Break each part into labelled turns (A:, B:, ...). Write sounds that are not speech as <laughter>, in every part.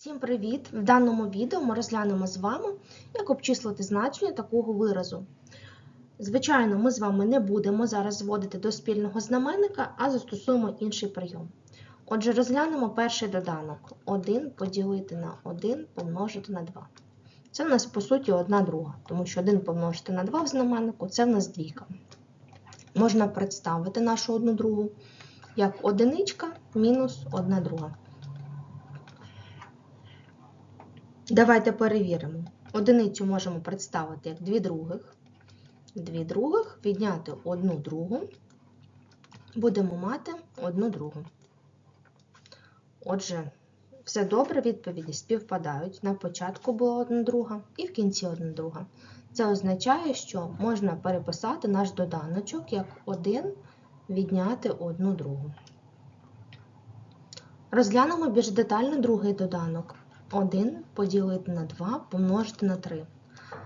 A: Всім привіт! В даному відео ми розглянемо з вами, як обчислити значення такого виразу. Звичайно, ми з вами не будемо зараз зводити до спільного знаменника, а застосуємо інший прийом. Отже, розглянемо перший доданок. 1 поділити на 1 помножити на 2. Це в нас, по суті, одна друга, тому що 1 помножити на 2 в знаменнику це в нас двійка. Можна представити нашу одну другу як одиничка мінус одна друга. Давайте перевіримо. Одиницю можемо представити як 2 других. 2 других відняти одну другу. Будемо мати одну другу. Отже, все добре, відповіді співпадають. На початку була одна друга і в кінці одна друга. Це означає, що можна переписати наш доданочок як 1 відняти одну другу. Розглянемо більш детально другий доданок. 1 поділити на 2 помножити на 3.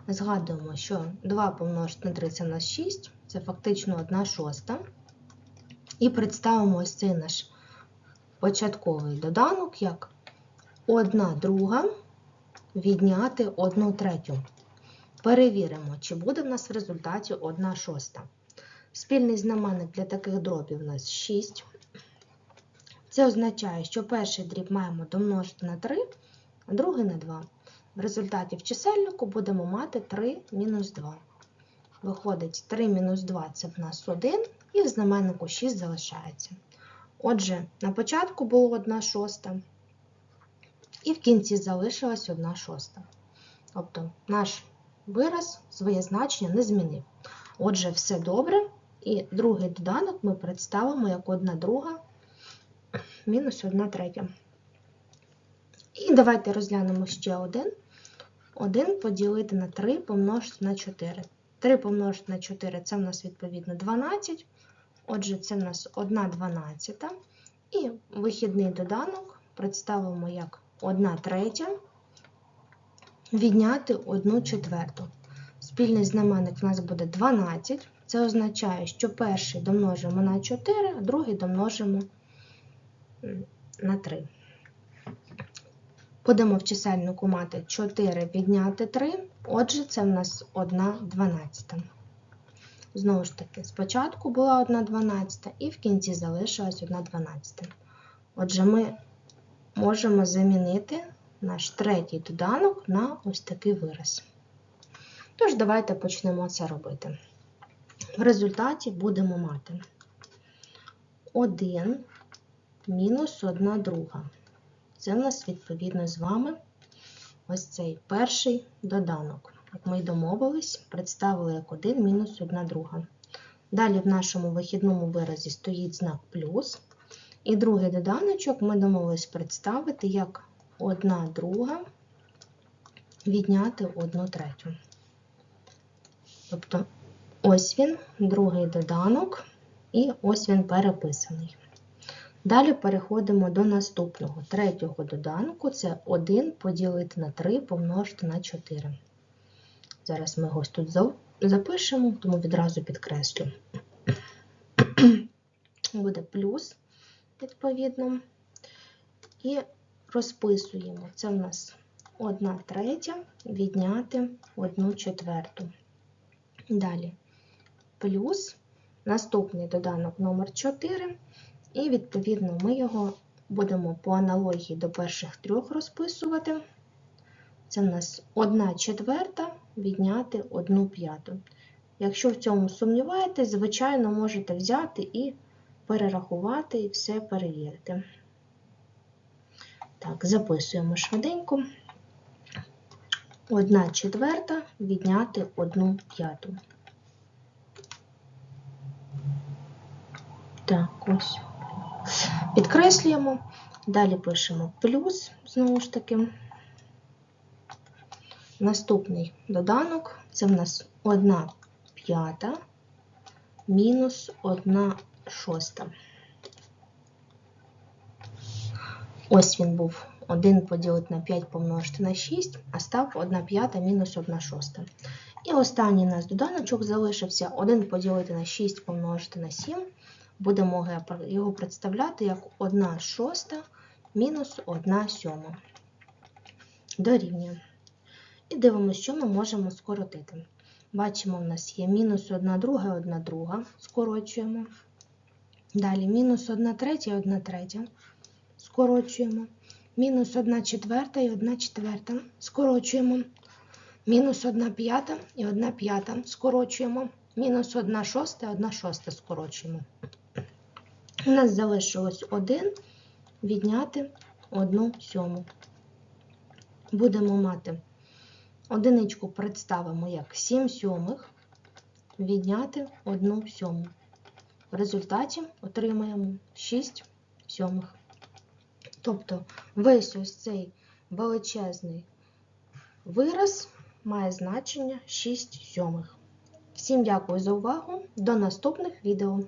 A: Згадуємо, що 2 помножити на 3 це у нас 6, це фактично 1 шоста. І представимо ось цей наш початковий доданок як 1 друга відняти 1 третю. Перевіримо, чи буде в нас в результаті 1 шоста. Спільний знаменник для таких дробів у нас 6. Це означає, що перший дріб маємо домножити на 3, а другий на 2. В результаті в чисельнику будемо мати 3 мінус 2. Виходить, 3 мінус 2 це в нас 1, і в знаменнику 6 залишається. Отже, на початку було 1 шоста, і в кінці залишилась 1 шоста. Тобто наш вираз своє значення не змінив. Отже, все добре. І другий доданок ми представимо як 1 друга мінус 1 третя. І давайте розглянемо ще один. 1 поділити на 3 помножити на 4. 3 помножити на 4 це в нас відповідно 12. Отже, це в нас 1 дванадцята. І вихідний доданок представимо як 1 третя відняти 1 четверту. Спільний знаменник в нас буде 12. Це означає, що перший домножимо на 4, а другий домножимо на 3. Будемо в чисельнику мати 4 відняти 3, отже, це в нас 1 дванадцята. Знову ж таки, спочатку була 1 дванадцята і в кінці залишилась 1 дванадцята. Отже, ми можемо замінити наш третій доданок на ось такий вираз. Тож, давайте почнемо це робити. В результаті будемо мати 1 мінус 1 друга. Це в нас, відповідно, з вами ось цей перший доданок. Як ми й домовились, представили як 1 мінус 1 друга. Далі в нашому вихідному виразі стоїть знак плюс. І другий доданочок ми домовились представити як 1 друга відняти 1 третю. Тобто, ось він, другий доданок, і ось він переписаний. Далі переходимо до наступного, третього доданку це 1 поділити на 3 помножити на 4. Зараз ми його тут запишемо, тому відразу підкреслю. <clears throat> Буде плюс, відповідно. І розписуємо. Це в нас 1 третя відняти 1 четверту. Далі плюс наступний доданок номер 4 і, відповідно, ми його будемо по аналогії до перших трьох розписувати. Це в нас 1 четверта відняти 1 п'яту. Якщо в цьому сумніваєтесь, звичайно, можете взяти і перерахувати, і все перевірити. Так, записуємо швиденько. 1 четверта відняти 1 п'яту. Так, ось. Підкреслюємо, далі пишемо плюс, знову ж таки. Наступний доданок це в нас 1 п'ята мінус 1 шоста. Ось він був 1 поділити на 5 помножити на 6, а став 1 п'ята мінус 1 шоста. І останній у нас доданочок залишився 1 поділити на 6 помножити на 7. Будемо його представляти як 1 шоста мінус 1 сьома. дорівнює. І дивимося, що ми можемо скоротити. Бачимо, в нас є мінус 1 друга, 1 друга, скорочуємо. Далі мінус 1 третя і 1 третя, скорочуємо. Мінус 1 четверта і 1 четверта, скорочуємо. Мінус 1 п'ята і 1 п'ята, скорочуємо. Мінус 1 шоста і 1 шоста скорочуємо. У нас залишилось 1 відняти 1 сьому. Будемо мати одиничку представимо як 7 сьомих відняти 1 сьому. В результаті отримаємо 6 сьомих. Тобто весь ось цей величезний вираз має значення 6 сьомих. Всім дякую за увагу. До наступних відео.